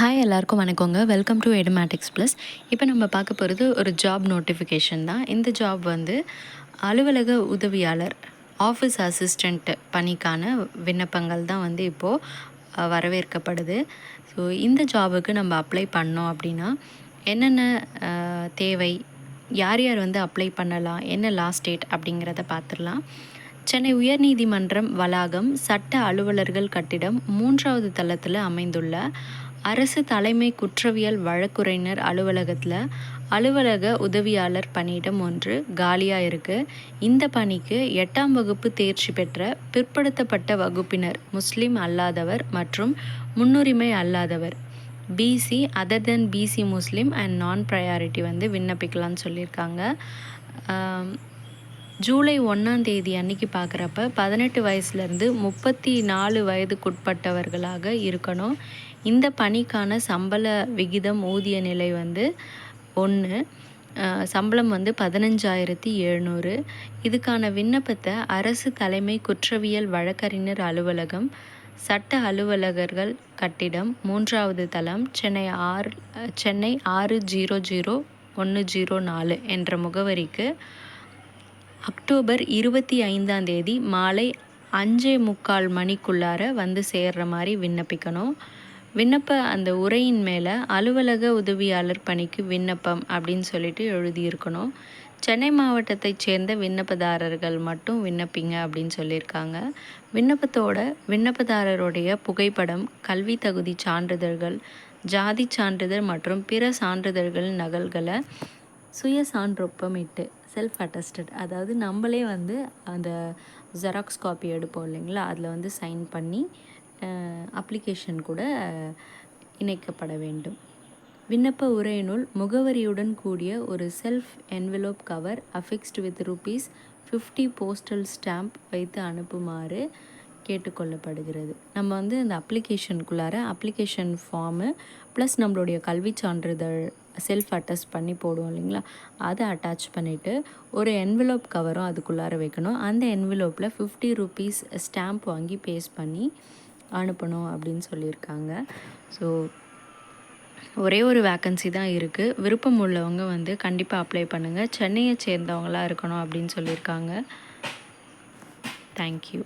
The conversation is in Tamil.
ஹாய் எல்லாருக்கும் வணக்கங்க. வெல்கம் டு எடுமேட்டிக்ஸ் ப்ளஸ் இப்போ நம்ம பார்க்க போகிறது ஒரு ஜாப் நோட்டிஃபிகேஷன் தான். இந்த ஜாப் வந்து அலுவலக உதவியாளர் ஆஃபீஸ் அசிஸ்டண்ட் பணிக்கான விண்ணப்பங்கள் தான் வந்து இப்போது வரவேற்கப்படுது. ஸோ இந்த ஜாபுக்கு நம்ம அப்ளை பண்ணோம் அப்படின்னா என்னென்ன தேவை யார் யார் வந்து அப்ளை பண்ணலாம் என்ன லாஸ்ட் டேட் அப்படிங்கிறத பார்த்துடலாம். சென்னை உயர்நீதிமன்றம் வளாகம் சட்ட அலுவலர்கள் கட்டிடம் மூன்றாவது தளத்தில் அமைந்துள்ள அரசு தலைமை குற்றவியல் வழக்குரைஞர் அலுவலகத்தில் அலுவலக உதவியாளர் பணியிடம் ஒன்று காலியாக இருக்குது இந்த பணிக்கு எட்டாம் வகுப்பு தேர்ச்சி பெற்ற பிற்படுத்தப்பட்ட வகுப்பினர் முஸ்லீம் அல்லாதவர் மற்றும் முன்னுரிமை அல்லாதவர். BC other then BC Muslim and non priority வந்து விண்ணப்பிக்கலாம்னு சொல்லியிருக்காங்க. ஜூலை ஒன்றாம் தேதி அன்னைக்கு பார்க்குறப்ப பதினெட்டு வயசுலேருந்து முப்பத்தி நாலு வயதுக்குட்பட்டவர்களாக இருக்கணும். இந்த பணிக்கான சம்பள விகிதம் ஊதிய நிலை வந்து ஒன்று சம்பளம் வந்து பதினஞ்சாயிரத்தி எழுநூறு. இதுக்கான விண்ணப்பத்தை அரசு தலைமை குற்றவியல் வழக்கறிஞர் அலுவலகம் சட்ட அலுவலகர்கள் கட்டிடம் மூன்றாவது தளம் சென்னை ஆறு சென்னை ஆறு ஜீரோ ஜீரோ ஒன்று ஜீரோ நாலு என்ற முகவரிக்கு அக்டோபர் இருபத்தி ஐந்தாம் தேதி மாலை அஞ்சே முக்கால் மணிக்குள்ளார வந்து சேர்ற மாதிரி விண்ணப்பிக்கணும். விண்ணப்ப அந்த உரையின் மேலே அலுவலக உதவியாளர் பணிக்கு விண்ணப்பம் அப்படின்னு சொல்லிட்டு எழுதியிருக்கணும். சென்னை மாவட்டத்தைச் சேர்ந்த விண்ணப்பதாரர்கள் மட்டும் விண்ணப்பிங்க அப்படின்னு சொல்லியிருக்காங்க. விண்ணப்பத்தோட விண்ணப்பதாரருடைய புகைப்படம் கல்வி தகுதி சான்றிதழ்கள் ஜாதி சான்றிதழ் மற்றும் பிற சான்றிதழ்கள் நகல்களை சுய சான்றொப்பமிட்டு செல்ஃப் அட்டஸ்டட் அதாவது நம்மளே வந்து அந்த ஜெராக்ஸ் காப்பி எடுப்போம் இல்லைங்களா? அதில் வந்து சைன் பண்ணி அப்ளிகேஷன் கூட இணைக்கப்பட வேண்டும். விண்ணப்ப உரையினுள் முகவரியுடன் கூடிய ஒரு self envelope cover affixed with rupees fifty postal stamp வைத்து அனுப்புமாறு கேட்டுக்கொள்ளப்படுகிறது. நம்ம வந்து அந்த அப்ளிகேஷனுக்குள்ளார அப்ளிகேஷன் ஃபார்மு ப்ளஸ் நம்மளுடைய கல்வி சான்றிதழ் செல்ஃப் அட்டஸ்ட் பண்ணி போடுவோம் இல்லைங்களா? அதை அட்டாச் பண்ணிவிட்டு ஒரு என்வலோப் கவரும் அதுக்குள்ளார வைக்கணும். அந்த என்வலோப்பில் ஃபிஃப்டி ருபீஸ் ஸ்டாம்ப் வாங்கி பேஸ்ட் பண்ணி அனுப்பணும் அப்படின்னு சொல்லியிருக்காங்க. ஸோ ஒரே ஒரு வேக்கன்சி தான் இருக்குது விருப்பம் உள்ளவங்க வந்து கண்டிப்பாக அப்ளை பண்ணுங்கள் சென்னையை சேர்ந்தவங்களாக இருக்கணும் அப்படின்னு சொல்லியிருக்காங்க. தேங்க்யூ